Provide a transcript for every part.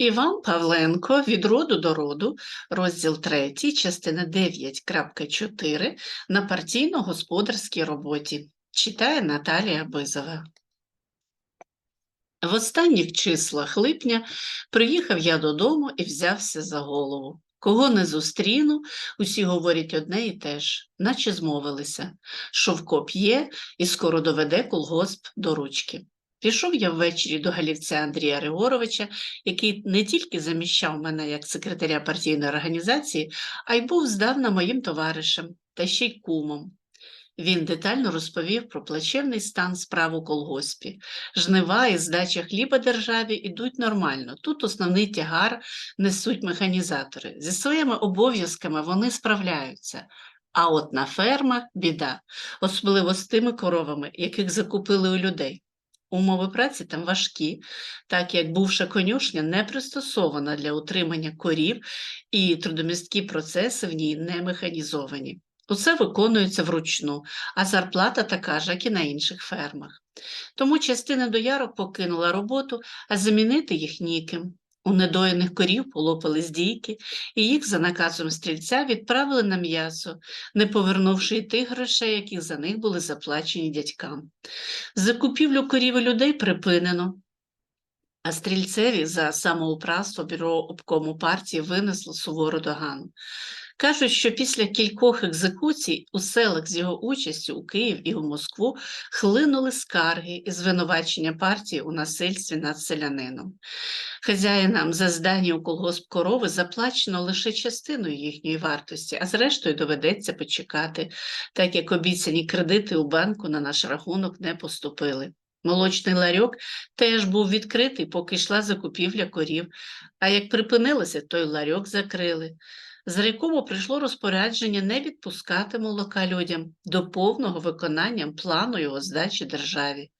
Іван Павленко від роду до роду, розділ 3, частина 9.4 на партійно-господарській роботі. Читає Наталія Бизова. В останніх числах липня приїхав я додому і взявся за голову. Кого не зустріну, усі говорять одне і те ж, наче змовилися. Шовко п'є і скоро доведе колгосп до ручки. Пішов я ввечері до галівця Андрія Григоровича, який не тільки заміщав мене як секретаря партійної організації, а й був здавна моїм товаришем та ще й кумом. Він детально розповів про плачевний стан справ у колгоспі. Жнива і здача хліба державі йдуть нормально. Тут основний тягар несуть механізатори. Зі своїми обов'язками вони справляються. А от на фермах біда, особливо з тими коровами, яких закупили у людей. Умови праці там важкі, так як бувша конюшня не пристосована для утримання корів, і трудомісткі процеси в ній не механізовані. Усе виконується вручну, а зарплата така ж, як і на інших фермах. Тому частина доярок покинула роботу, а замінити їх ніким. У недоїних корів полопали здійки, і їх за наказом стрільця відправили на м'ясо, не повернувши й тих грошей, які за них були заплачені дядькам. Закупівлю корів і людей припинено, а стрільцеві за самоуправство бюро обкому партії винесло сувору догану. Кажуть, що після кількох екзекуцій у селах з його участю у Київ і у Москву хлинули скарги і звинувачення партії у насильстві над селянином. Хазяїнам за здані у колгосп корови заплачено лише частиною їхньої вартості, а зрештою доведеться почекати, так як обіцяні кредити у банку на наш рахунок не поступили. Молочний ларьок теж був відкритий, поки йшла закупівля корів, а як припинилося, той ларьок закрили з якому прийшло розпорядження не відпускати молока людям до повного виконання плану його здачі державі.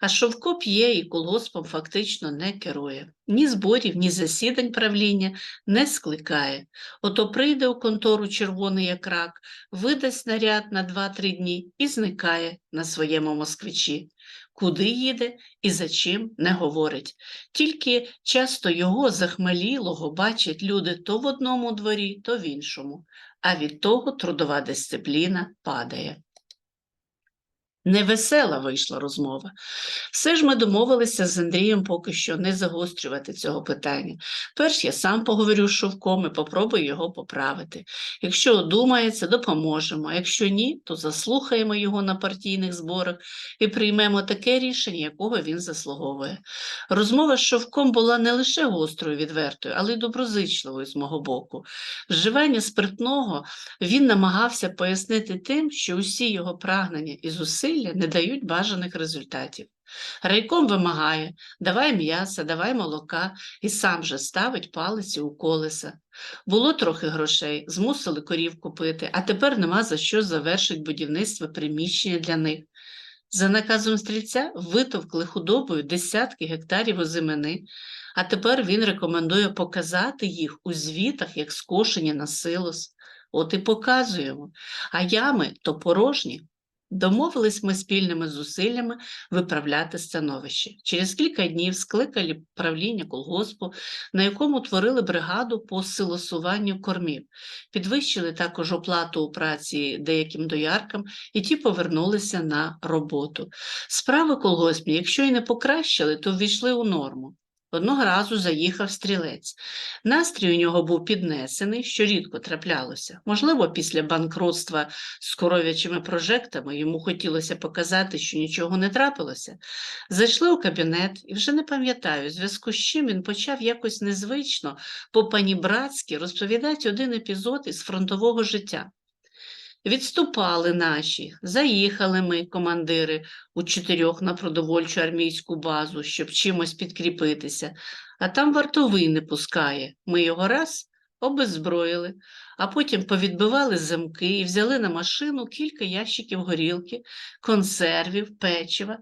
А Шовко п'є і колгоспом фактично не керує. Ні зборів, ні засідань правління не скликає. Ото прийде у контору червоний як рак, видасть наряд на 2-3 дні і зникає на своєму москвичі куди їде і за чим не говорить. Тільки часто його захмелілого бачать люди то в одному дворі, то в іншому, а від того трудова дисципліна падає. Невесела вийшла розмова. Все ж ми домовилися з Андрієм поки що не загострювати цього питання. Перш я сам поговорю з Шовком і попробую його поправити. Якщо одумається, допоможемо, якщо ні, то заслухаємо його на партійних зборах і приймемо таке рішення, якого він заслуговує. Розмова з Шовком була не лише гострою, відвертою, але й доброзичливою з мого боку. Вживання спиртного він намагався пояснити тим, що усі його прагнення і зусилля зусилля не дають бажаних результатів. Райком вимагає, давай м'яса, давай молока і сам же ставить палиці у колеса. Було трохи грошей, змусили корів купити, а тепер нема за що завершить будівництво приміщення для них. За наказом стрільця витовкли худобою десятки гектарів озимини, а тепер він рекомендує показати їх у звітах, як скошені на силос. От і показуємо, а ями то порожні. Домовились ми спільними зусиллями виправляти становище. Через кілька днів скликали правління колгоспу, на якому творили бригаду по силосуванню кормів, підвищили також оплату у праці деяким дояркам, і ті повернулися на роботу. Справи колгоспні, якщо і не покращили, то ввійшли у норму. Одного разу заїхав стрілець. Настрій у нього був піднесений, що рідко траплялося. Можливо, після банкротства з коров'ячими прожектами йому хотілося показати, що нічого не трапилося. Зайшли у кабінет і вже не пам'ятаю, в зв'язку з чим він почав якось незвично, по пані братськи розповідати один епізод із фронтового життя. Відступали наші, заїхали ми, командири, у чотирьох на продовольчу армійську базу, щоб чимось підкріпитися, а там вартовий не пускає. Ми його раз обеззброїли, а потім повідбивали замки і взяли на машину кілька ящиків горілки, консервів, печива.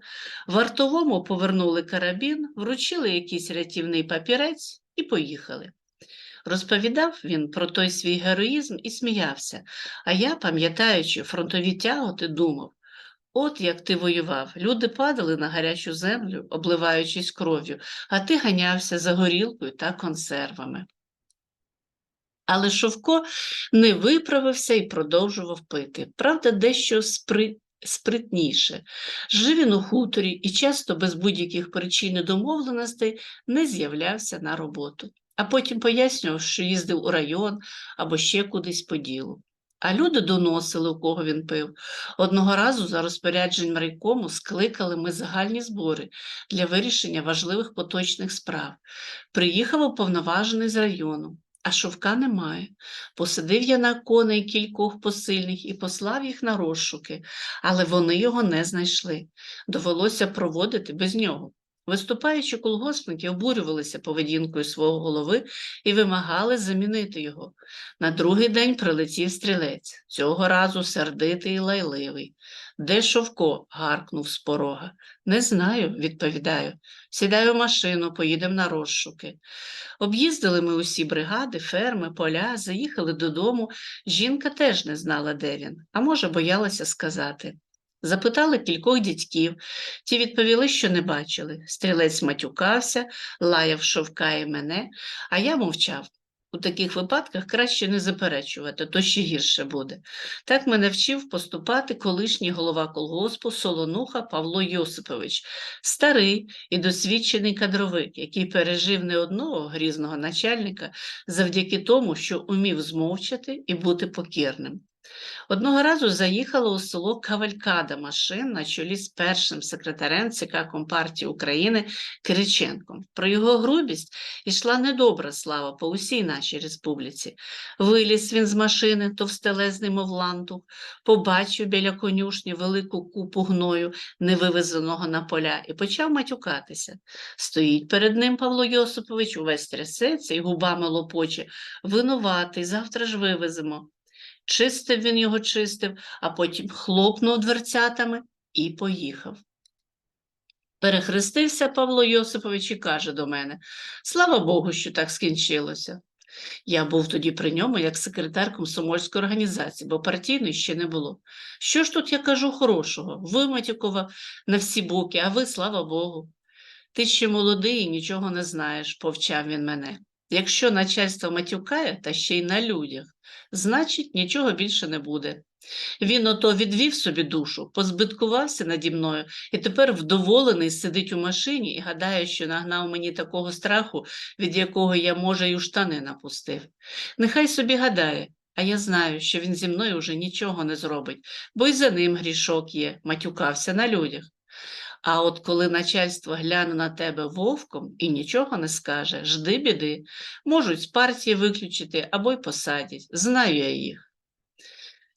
Вартовому повернули карабін, вручили якийсь рятівний папірець і поїхали. Розповідав він про той свій героїзм і сміявся, а я, пам'ятаючи фронтові тяготи, думав От як ти воював. Люди падали на гарячу землю, обливаючись кров'ю, а ти ганявся за горілкою та консервами. Але Шовко не виправився і продовжував пити. Правда, дещо спри... спритніше. Жив він у хуторі і часто без будь-яких причин і домовленостей не з'являвся на роботу, а потім пояснював, що їздив у район або ще кудись по ділу. А люди доносили, у кого він пив. Одного разу за розпорядженням райкому скликали ми загальні збори для вирішення важливих поточних справ. Приїхав уповноважений з району, а шовка немає. Посадив я на коней кількох посильних і послав їх на розшуки, але вони його не знайшли. Довелося проводити без нього. Виступаючі колгоспники обурювалися поведінкою свого голови і вимагали замінити його. На другий день прилетів стрілець, цього разу сердитий і лайливий. Де Шовко? гаркнув з порога. Не знаю, відповідаю. Сідаю в машину, поїдемо на розшуки. Об'їздили ми усі бригади, ферми, поля, заїхали додому. Жінка теж не знала, де він, а може, боялася сказати. Запитали кількох дядьків, ті відповіли, що не бачили. Стрілець матюкався, лаяв шовка і мене, а я мовчав. У таких випадках краще не заперечувати, то ще гірше буде. Так мене вчив поступати колишній голова колгоспу Солонуха Павло Йосипович, старий і досвідчений кадровик, який пережив не одного грізного начальника завдяки тому, що умів змовчати і бути покірним. Одного разу заїхала у село Кавалькада машин на чолі з першим секретарем ЦК Компартії України Кириченком. Про його грубість йшла недобра слава по усій нашій республіці. Виліз він з машини, товстелезний, мов лантух, побачив біля конюшні велику купу гною, невивезеного на поля, і почав матюкатися. Стоїть перед ним Павло Йосипович, увесь трясеться і губами лопоче. Винуватий, завтра ж вивеземо. Чистив він його чистив, а потім хлопнув дверцятами і поїхав. Перехрестився Павло Йосипович і каже до мене Слава Богу, що так скінчилося. Я був тоді при ньому як секретар комсомольської організації, бо партійної ще не було. Що ж тут я кажу хорошого? Ви, Матюкова, на всі боки, а ви, слава Богу. Ти ще молодий і нічого не знаєш, повчав він мене. Якщо начальство матюкає, та ще й на людях, значить, нічого більше не буде. Він ото відвів собі душу, позбиткувався наді мною і тепер вдоволений сидить у машині і гадає, що нагнав мені такого страху, від якого я, може, й у штани напустив. Нехай собі гадає, а я знаю, що він зі мною вже нічого не зробить, бо й за ним грішок є, матюкався на людях. А от коли начальство гляне на тебе вовком і нічого не скаже, жди біди, можуть з партії виключити або й посадять. Знаю я їх.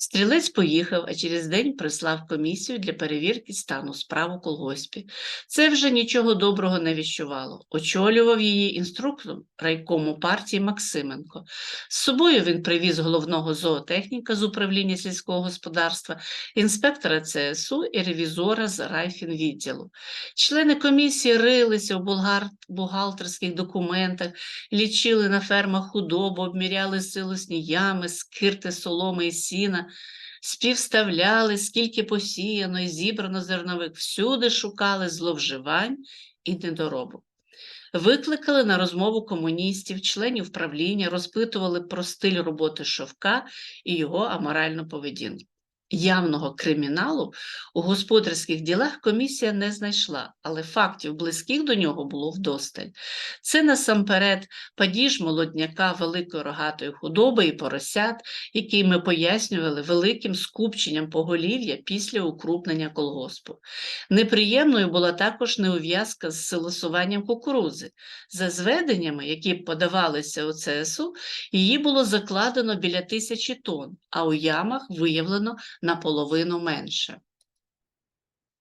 Стрілець поїхав, а через день прислав комісію для перевірки стану справ у колгоспі. Це вже нічого доброго не віщувало. Очолював її інструктор райкому партії Максименко. З собою він привіз головного зоотехніка з управління сільського господарства, інспектора ЦСУ і ревізора з райфінвідділу. Члени комісії рилися у бухгалтерських документах, лічили на фермах худобу, обміряли силосні ями, скирти соломи і сіна співставляли, скільки посіяно і зібрано зернових, всюди шукали зловживань і недоробок. Викликали на розмову комуністів, членів правління, розпитували про стиль роботи Шовка і його аморальну поведінку. Явного криміналу у господарських ділах комісія не знайшла, але фактів близьких до нього було вдосталь. Це насамперед падіж молодняка великої рогатої худоби і поросят, який ми пояснювали великим скупченням поголів'я після укрупнення колгоспу. Неприємною була також неув'язка з силосуванням кукурузи. За зведеннями, які подавалися у ЦСУ, її було закладено біля тисячі тонн, а у ямах виявлено наполовину менше.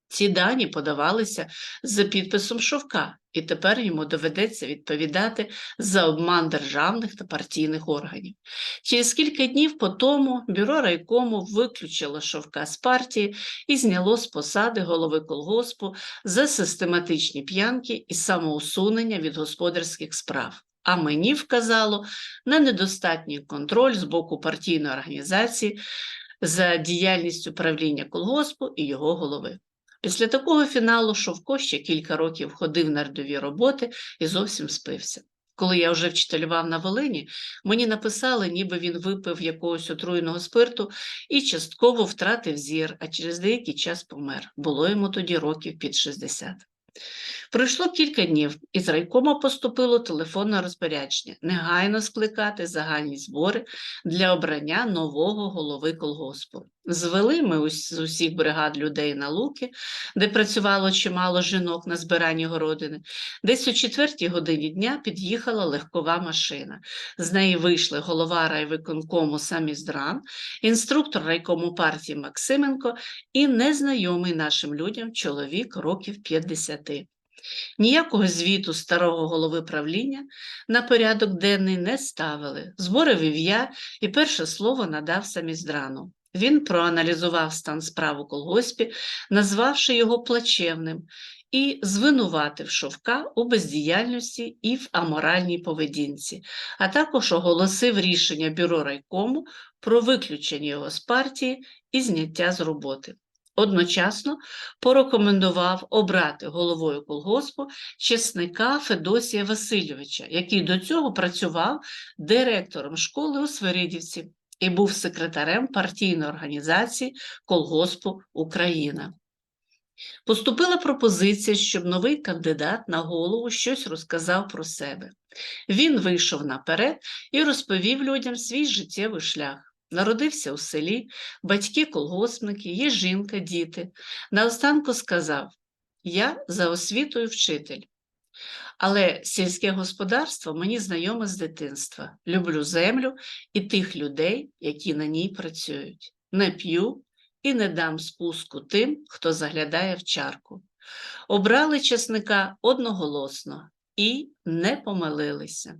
Ці дані подавалися за підписом Шовка, і тепер йому доведеться відповідати за обман державних та партійних органів. Через кілька днів по тому бюро райкому виключило Шовка з партії і зняло з посади голови колгоспу за систематичні п'янки і самоусунення від господарських справ. А мені вказало на недостатній контроль з боку партійної організації за діяльністю правління колгоспу і його голови. Після такого фіналу Шовко ще кілька років ходив на рядові роботи і зовсім спився. Коли я вже вчителював на Волині, мені написали, ніби він випив якогось отруєного спирту і частково втратив зір, а через деякий час помер. Було йому тоді років під 60. Пройшло кілька днів, і з райкома поступило телефонне розпорядження негайно скликати загальні збори для обрання нового голови колгоспу. Звели ми з усіх бригад людей на луки, де працювало чимало жінок на збиранні городини. Десь о четвертій годині дня під'їхала легкова машина. З неї вийшли голова райвиконкому Саміздран, інструктор райкому партії Максименко і незнайомий нашим людям чоловік років 50. Ніякого звіту старого голови правління на порядок денний не ставили. Збори вів я і перше слово надав Саміздрану. Він проаналізував стан справ у колгоспі, назвавши його плачевним, і звинуватив Шовка у бездіяльності і в аморальній поведінці, а також оголосив рішення бюро райкому про виключення його з партії і зняття з роботи. Одночасно порекомендував обрати головою колгоспу чесника Федосія Васильовича, який до цього працював директором школи у Свиридівці і був секретарем партійної організації колгоспу Україна. Поступила пропозиція, щоб новий кандидат на голову щось розказав про себе. Він вийшов наперед і розповів людям свій життєвий шлях. Народився у селі, батьки колгоспники, є жінка, діти. Наостанку сказав: Я за освітою вчитель. Але сільське господарство мені знайоме з дитинства. Люблю землю і тих людей, які на ній працюють. Не п'ю і не дам спуску тим, хто заглядає в чарку. Обрали чесника одноголосно і не помилилися.